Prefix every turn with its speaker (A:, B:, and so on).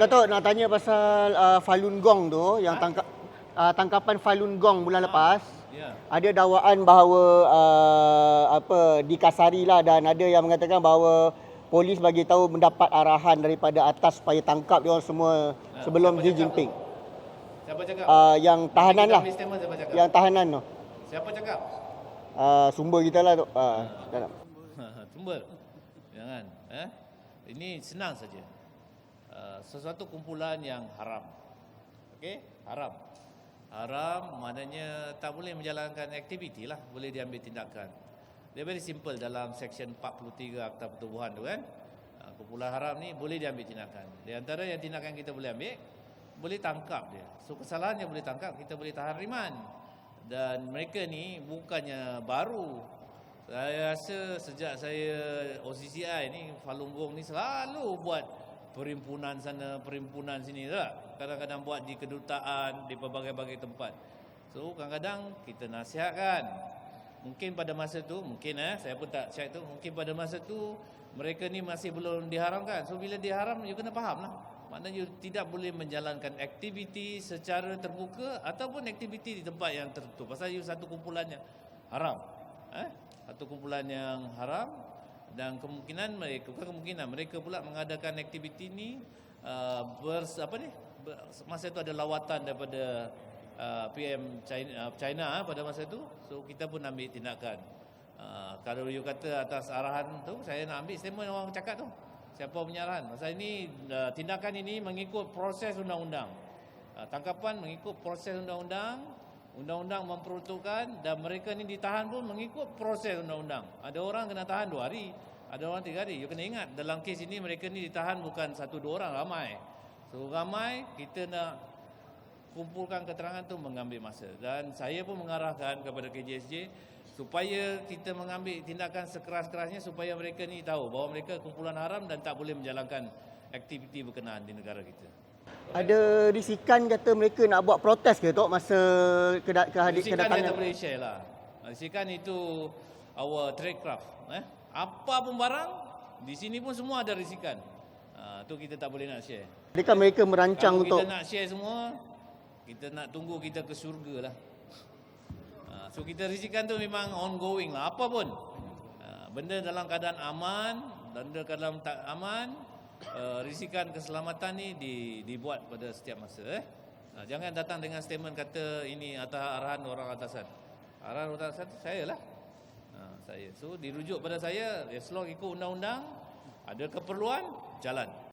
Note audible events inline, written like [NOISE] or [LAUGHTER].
A: Datuk nak tanya pasal uh, Falun Gong tu yang tangkap uh, tangkapan Falun Gong bulan lepas.
B: Ya.
A: Ada dakwaan bahawa uh, apa dikasari lah dan ada yang mengatakan bahawa polis bagi tahu mendapat arahan daripada atas supaya tangkap dia orang semua
B: Ha,
A: sebelum Xi Jinping.
B: Siapa cakap?
A: Uh, yang tahanan lah. Yang tahanan tu.
B: Siapa cakap?
A: Uh, sumber kita lah tu. Uh, dalam. [LAUGHS]
B: Sumber. Jangan. Eh? Ini senang saja. Sesuatu kumpulan yang haram. Okey? Haram. Haram maknanya tak boleh menjalankan aktiviti lah. Boleh diambil tindakan. Dia very simple dalam section 43 Akta Pertubuhan tu kan. Uh, kumpulan haram ni boleh diambil tindakan. Di antara yang tindakan kita boleh ambil, boleh tangkap dia. So kesalahannya boleh tangkap, kita boleh tahan riman. Dan mereka ni bukannya baru. Saya rasa sejak saya OCCI ni Falun Gong ni selalu buat perhimpunan sana, perhimpunan sini tak? Kadang-kadang buat di kedutaan, di pelbagai-bagai tempat. So kadang-kadang kita nasihatkan. Mungkin pada masa tu, mungkin eh, saya pun tak check tu, mungkin pada masa tu mereka ni masih belum diharamkan. So bila diharam, you kena faham lah. Maknanya you tidak boleh menjalankan aktiviti secara terbuka ataupun aktiviti di tempat yang tertutup. Pasal you satu kumpulan yang haram. Eh? Satu kumpulan yang haram dan kemungkinan mereka bukan kemungkinan mereka pula mengadakan aktiviti ni uh, bers, apa ni? Ber, masa itu ada lawatan daripada uh, PM China, uh, China uh, pada masa itu so kita pun ambil tindakan. Uh, kalau you kata atas arahan tu saya nak ambil statement orang cakap tu. Siapa punya arahan? Pasal ini uh, tindakan ini mengikut proses undang-undang. Uh, tangkapan mengikut proses undang-undang Undang-undang memperuntukkan dan mereka ni ditahan pun mengikut proses undang-undang. Ada orang kena tahan dua hari, ada orang tiga hari. You kena ingat dalam kes ini mereka ni ditahan bukan satu dua orang, ramai. So ramai kita nak kumpulkan keterangan tu mengambil masa. Dan saya pun mengarahkan kepada KJSJ supaya kita mengambil tindakan sekeras-kerasnya supaya mereka ni tahu bahawa mereka kumpulan haram dan tak boleh menjalankan aktiviti berkenaan di negara kita.
A: Ada risikan kata mereka nak buat protes ke Tok masa kedat kehadir
B: Risikan dia tak
A: kedatangan.
B: boleh share lah. Risikan itu our trade craft. Eh? Apa pun barang, di sini pun semua ada risikan. Ha, tu kita tak boleh nak share.
A: Adakah mereka merancang
B: Kalau
A: untuk
B: kita nak share semua, kita nak tunggu kita ke syurga lah. Ha, so kita risikan tu memang ongoing lah. Apa pun. Ha, benda dalam keadaan aman, benda dalam tak aman, uh, risikan keselamatan ni di, dibuat pada setiap masa. Eh? Ha, jangan datang dengan statement kata ini atas arahan orang atasan. Arahan orang atasan saya lah. Ha, saya. So dirujuk pada saya, as long ikut undang-undang, ada keperluan, jalan.